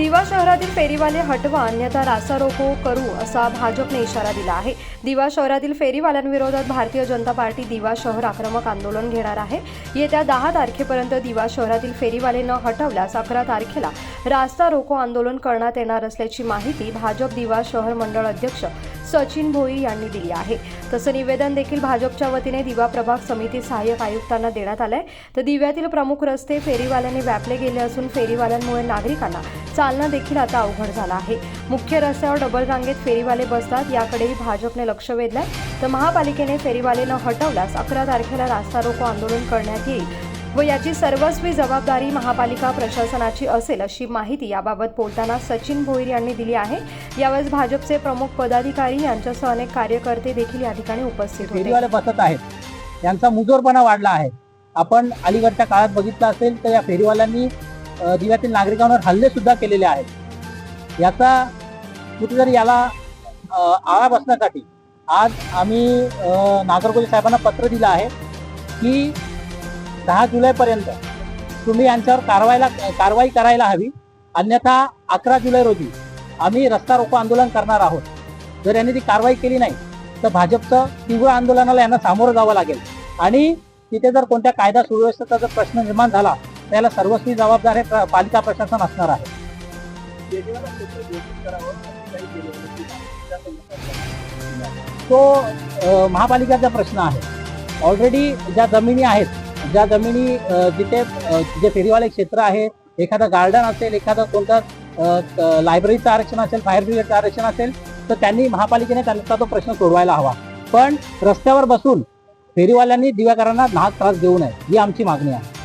दिवा शहरातील फेरीवाले हटवा अन्यथा रास्ता रोको करू असा भाजपने इशारा दिला आहे. दिवा शहरातील फेरीवाल्यांविरोधात भारतीय जनता पार्टी दिवा शहर आक्रमक आंदोलन घेणार आहे. येत्या दहा तारखेपर्यंत दिवा शहरातील फेरीवाले न हटवल्यास अकरा तारखेला रास्ता रोको आंदोलन करण्यात येणार असल्याची माहिती भाजप दिवा शहर मंडळ अध्यक्ष सचिन भोई यांनी दिली आहे. तसं निवेदन देखील भाजपच्या वतीने दिवा प्रभाग समिती सहाय्यक आयुक्तांना देण्यात आलंय. तर दिव्यातील प्रमुख रस्ते फेरीवाल्यांनी व्यापले गेले असून फेरीवाल्यांमुळे नागरिकांना चालणं देखील आता अवघड झालं आहे. मुख्य रस्त्यावर डबल रांगेत फेरीवाले बसतात याकडेही भाजपने लक्ष वेधलंय. तर महापालिकेने फेरीवाले न हटवल्यास अकरा तारखेला रास्ता रोको आंदोलन करण्यात येईल. व याची सर्वस्वी जबाबदारी महापालिका प्रशासनाची असेल अशी माहिती याबाबत बोलताना सचिन भोईर यांनी दिली आहे. यावेळेस भाजपचे प्रमुख पदाधिकारी यांच्यासह अनेक कार्यकर्ते देखील या ठिकाणी उपस्थित होते. बसत आहेत. यांचा मुजोरपणा वाढला आहे. आपण अलीकडच्या काळात बघितलं असेल तर या फेरीवाल्यांनी जिल्ह्यातील नागरिकांवर हल्ले सुद्धा केलेले आहेत. याचा कुठेतरी याला आळा बसण्यासाठी आज आम्ही नागरकोली साहेबांना पत्र दिलं आहे की दहा जुलैपर्यंत तुम्ही यांच्यावर कारवाईला कारवाई करायला हवी. अन्यथा अकरा जुलै रोजी आम्ही रस्ता रोको आंदोलन करणार आहोत. जर यांनी ती कारवाई केली नाही तर भाजपचं तीव्र आंदोलनाला यांना सामोरं जावं लागेल. आणि तिथे जर कोणत्या कायदा सुव्यवस्थेचा जर प्रश्न निर्माण झाला त्याला सर्वस्वी जबाबदार हे प्र- पालिका प्रशासन असणार आहे. तो महापालिकाचा महापालिकेचा प्रश्न आहे. ऑलरेडी ज्या जमिनी आहेत ज्या जमिनी जिथे जे फेरीवाले क्षेत्र आहे एखादं गार्डन असेल एखादं कोणतं लायब्ररीचं आरक्षण असेल फायर ब्रिगेडचं आरक्षण असेल तर त्यांनी महापालिकेने त्यांचा तो प्रश्न सोडवायला हवा. पण रस्त्यावर बसून फेरीवाल्यांनी दिव्याकरांना नाहक त्रास देऊ नये ही आमची मागणी आहे.